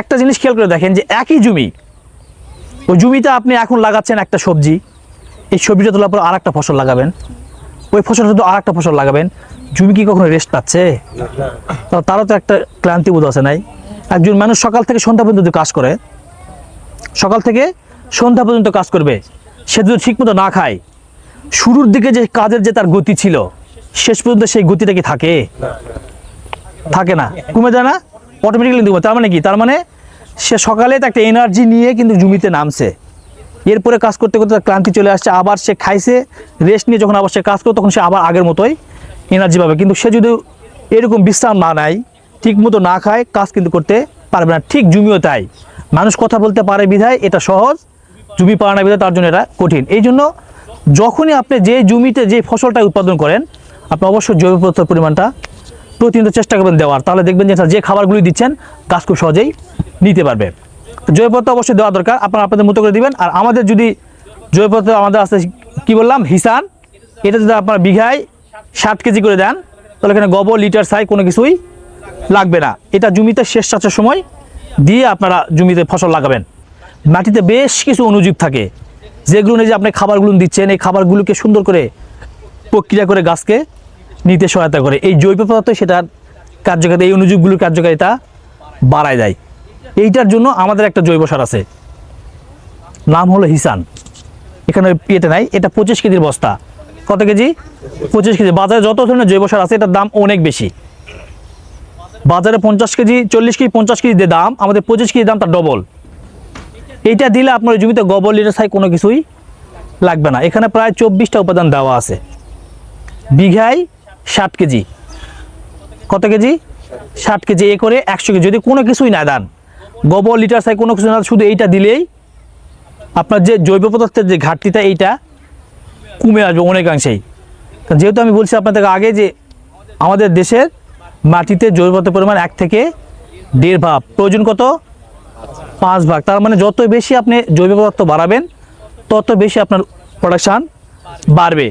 একটা জিনিস খেয়াল করে দেখেন যে একই জমি, ওই জমিতে আপনি এখন লাগাচ্ছেন একটা সবজি, এই সবজিটা তোলার পর আর একটা ফসল লাগাবেন, ওই ফসলটা শুধু আর একটা ফসল লাগাবেন, জমি কি কখনো রেস্ট পাচ্ছে? তারও তো একটা ক্লান্তি বোধ আছে নাই। একজন মানুষ সকাল থেকে সন্ধ্যা পর্যন্ত কাজ করে, সকাল থেকে সন্ধ্যা পর্যন্ত কাজ করবে, সে যদি ঠিকমতো না খায়, শুরুর দিকে যে কাজের যে তার গতি ছিল, শেষ পর্যন্ত সেই গতিটা কি থাকে? থাকে না। কমে যায় না? অটোমেটিক্যালি কিন্তু তার মানে কি? তার মানে সে সকালে একটা এনার্জি নিয়ে কিন্তু জমিতে নামছে। এরপরে কাজ করতে করতে ক্লান্তি চলে আসছে, আবার সে খাইছে রেস্ট নিয়ে যখন আবার সে কাজ করে তখন সে আবার আগের মতোই এনার্জি পাবে। কিন্তু সে যদি এরকম বিশ্রাম না নেয় ঠিক মতো না খায়, কাজ কিন্তু করতে পারবে না। ঠিক জমিও তাই। মানুষ কথা বলতে পারে বিধায় এটা সহজ, জমি পাওয়া না বিধায় তার জন্য এটা কঠিন। এই জন্য যখনই আপনি যে জমিতে যে ফসলটা উৎপাদন করেন, আপনি অবশ্যই জৈব পদার্থের পরিমাণটা প্রতিনিয়ত চেষ্টা করবেন দেওয়ার। তাহলে দেখবেন যে যে খাবারগুলি দিচ্ছেন গাছ খুব সহজেই নিতে পারবে। জৈব পদার্থ অবশ্যই দেওয়া দরকার, আপনারা আপনাদের মতো করে দিবেন। আর আমাদের যদি জৈব পদার্থ আমাদের আছে, কি বললাম, হিসান, এটা যদি আপনার বিঘায় ষাট কেজি করে দেন, তাহলে এখানে গোবর, লিটার সাই কোনো কিছুই লাগবে না। এটা জমিতে শেষ চাষের সময় দিয়ে আপনারা জমিতে ফসল লাগাবেন। মাটিতে বেশ কিছু অনুজীব থাকে। যেগুলো নিয়ে যে আপনি খাবারগুলো দিচ্ছেন, এই খাবারগুলোকে সুন্দর করে প্রক্রিয়া করে গাছকে নিতে সহায়তা করে। এই জৈব পদার্থ সেটার কার্যকারিতা, এই অনুজীবগুলোর কার্যকারিতা বাড়ায় দেয়। এইটার জন্য আমাদের একটা জৈব সার আছে। নাম হলো হিসান। এখানে ইয়েতে নাই, এটা পঁচিশ কেজির বস্তা। কত কেজি? পঁচিশ কেজি। বাজারে যত ধরনের জৈব সার আছে, এটার দাম অনেক বেশি। বাজারে পঞ্চাশ কেজি, চল্লিশ কেজি, পঞ্চাশ কেজি যে দাম, আমাদের পঁচিশ কেজি দাম তার ডবল। এইটা দিলে আপনার জমিতে গোবর, লিটার সাই কোনো কিছুই লাগবে না। এখানে প্রায় চব্বিশটা উপাদান দেওয়া আছে। বিঘায় ষাট কেজি। কত কেজি? ষাট কেজি, এ করে একশো কেজি। যদি কোনো কিছুই না দেন, গোবর, লিটার সাই কোনো কিছু না শুধু এইটা দিলেই আপনার যে জৈব পদার্থের যে ঘাটতিটা, এইটা কমে আসবে অনেকাংশেই। যেহেতু আমি বলছি আপনাদের আগে যে আমাদের দেশের মাটিতে জৈব পদার্থের পরিমাণ এক থেকে দেড় ভাগ, প্রয়োজন কত? পাঁচ ভাগ। তার মানে যত বেশি আপনি জৈব পদার্থ বাড়াবেন, তত বেশি আপনার প্রোডাকশান বাড়বে।